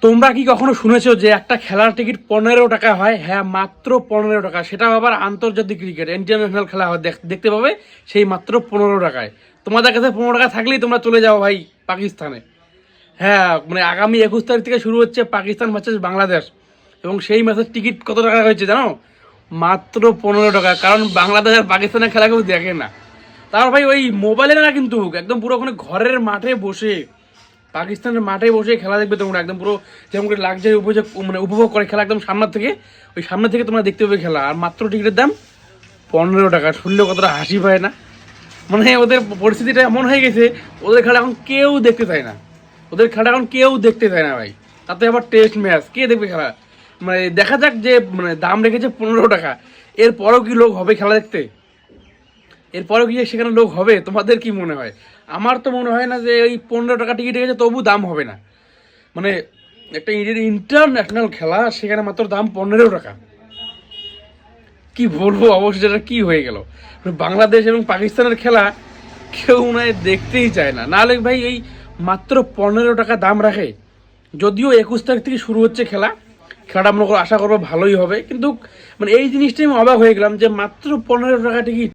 তোমরা কি কখনো শুনেছো যে একটা খেলার টিকিট পনেরো টাকা হয়? হ্যাঁ মাত্র পনেরো টাকা। সেটা আবার আন্তর্জাতিক ক্রিকেট ইন্টারন্যাশনাল খেলা হয়। দেখ- দেখতে পাবে সেই মাত্র পনেরো টাকায়। তোমাদের কাছে পনেরো টাকা থাকলেই তোমরা চলে যাও ভাই পাকিস্তানে। হ্যাঁ মানে আগামী একুশ তারিখ থেকে শুরু হচ্ছে পাকিস্তান ভার্সেস বাংলাদেশ। এবং সেই ম্যাচের টিকিট কত টাকা হয়েছে জানো? মাত্র পনেরো টাকা। কারণ বাংলাদেশ আর পাকিস্তানের খেলা কেউ দেখে না। তার ভাই ওই মোবাইলে না কিন্তু, একদম পুরো ওখানে ঘরের মাঠে বসে পাকিস্তানের মাঠে বসে খেলা দেখবে তোমরা, একদম পুরো যেমন করে লাগজারি উপযোগ মানে উপভোগ করে খেলা, একদম সামনে থেকে, ওই সামনে থেকে তোমরা দেখতে পাবে খেলা। আর মাত্র টিকিটের দাম পনেরো টাকা। শুনলে কতটা হাসি পায় না? মানে ওদের পরিস্থিতিটা এমন হয়ে গেছে, ওদের খেলা এখন কেউ দেখতে চায় না। ওদের খেলা এখন কেউ দেখতে চায় না ভাই। তাতে আবার টেস্ট ম্যাচ কে দেখবে খেলা? মানে দেখা যাক যে মানে দাম রেখেছে পনেরো টাকা। এরপরেও কি লোক হবে খেলা দেখতে? এরপরেও কি সেখানে লোক হবে? তোমাদের কি মনে হয়? আমার তো মনে হয় না যে ওই পনেরো টাকা টিকিট রেখেছে তবু দাম হবে না। মানে একটা ইন্টারন্যাশনাল খেলা, সেখানে মাত্র দাম পনেরো টাকা। কি বলব অবশ্যই এটা কি হয়ে গেল? মানে বাংলাদেশ এবং পাকিস্তানের খেলা কেউ হয় দেখতেই চায় না। নাহলে ভাই এই মাত্র পনেরো টাকা দাম রাখে। যদিও একুশ তারিখ থেকে শুরু হচ্ছে খেলা, খেলাটা আমরা আশা করব ভালোই হবে। কিন্তু মানে এই জিনিসটাই আমি অবাক হয়ে গেলাম যে মাত্র পনেরো টাকা টিকিট